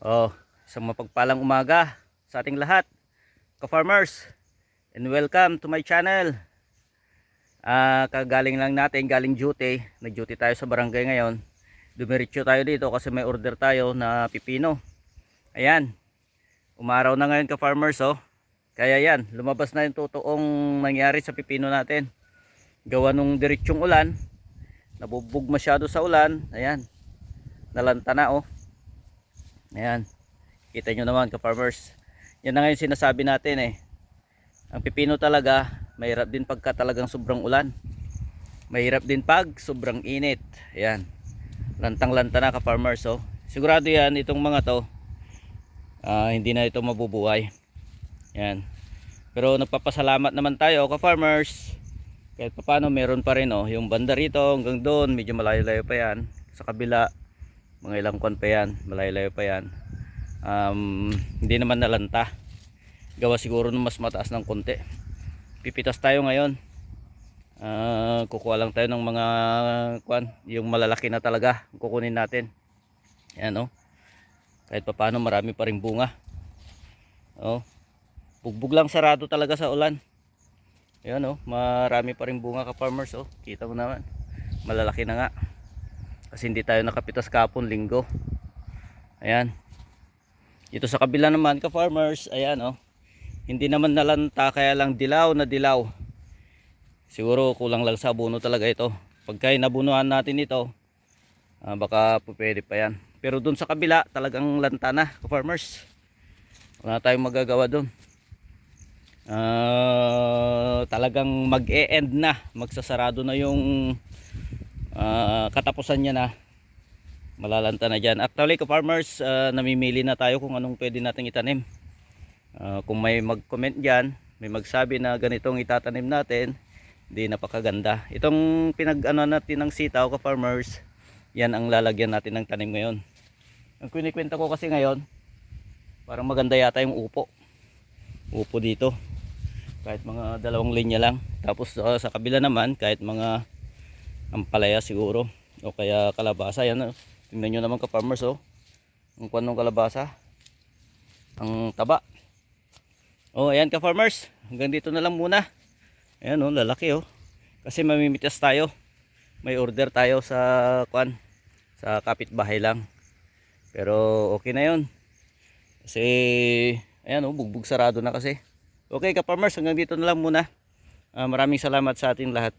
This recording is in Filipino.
Oh, isang mapagpalang umaga sa ating lahat, ka-farmers. And welcome to my channel. Ah, kagaling lang natin, galing duty. Nag-duty tayo sa barangay ngayon. Dumiretso tayo dito kasi may order tayo na pipino. Ayan. Umaraw na ngayon ka-farmers, oh. Kaya yan, lumabas na yung totoong nangyari sa pipino natin. Gawa nung diretsyong ulan, nabubog masyado sa ulan. Ayan. Nalanta na, oh. Ayan. Kita nyo naman ka-farmers. Yan na ngayon sinasabi natin eh. Ang pipino talaga, mahirap din pagka talagang sobrang ulan. Mahirap din pag sobrang init. Ayan. Lantang-lanta na ka-farmers. Oh. Sigurado yan, itong mga to, ah, hindi na ito mabubuhay. Yan. Pero nagpapasalamat naman tayo ka-farmers. Kahit paano meron pa rin oh, yung banda rito hanggang doon, medyo malayo-layo pa yan. Sa kabila, mga ilang kwan pa yan, malayo-layo pa yan. Um, hindi naman nalanta. Gawa siguro mas mataas ng konti. Pipitas tayo ngayon. Ah, kukuha lang tayo ng mga kwan, yung malalaki na talaga kukunin natin. Yan oh. Kahit paano marami pa ring bunga. Oh. Bugbog lang sarado talaga sa ulan. Ayan oh, marami pa rin bunga ka farmers oh. Kita mo naman. Malalaki na nga. Kasi hindi tayo nakapitas kapon linggo. Ayan. Dito sa kabila naman ka farmers, ayan oh. Hindi naman nalanta kaya lang dilaw na dilaw. Siguro kulang lang sa abono talaga ito. Pagka nabunuhan natin ito, ah, baka pwede pa yan. Pero dun sa kabila, talagang lanta na ka farmers. Wala tayong magagawa dun ah talagang mag-e-end na magsasarado na yung ah, katapusan niya na. Malalanta na dyan. Actually ka farmers ah, namimili na tayo kung anong pwede nating itanim. Ah, kung may mag-comment dyan may magsabi na ganitong itatanim natin hindi napakaganda. Itong pinag-ano natin ng sitaw ka farmers yan ang lalagyan natin ng tanim ngayon. Ang kinikwenta ko kasi ngayon parang maganda yata yung upo. Upo dito. Kahit mga dalawang linya lang. Tapos uh, sa kabila naman kahit mga ampalaya siguro. O kaya kalabasa yan tingnan nyo naman ka farmers oh. Ang kwan ng kalabasa. Ang taba. Oh ayan ka farmers. Hanggang dito na lang muna. Ayan oh lalaki oh. Kasi mamimitas tayo. May order tayo sa kwan sa kapitbahay lang. Pero okay na yun. Kasi ayan oh bugbog sarado na kasi. Okay ka farmers, hanggang dito na lang muna. Ah, maraming salamat sa ating lahat.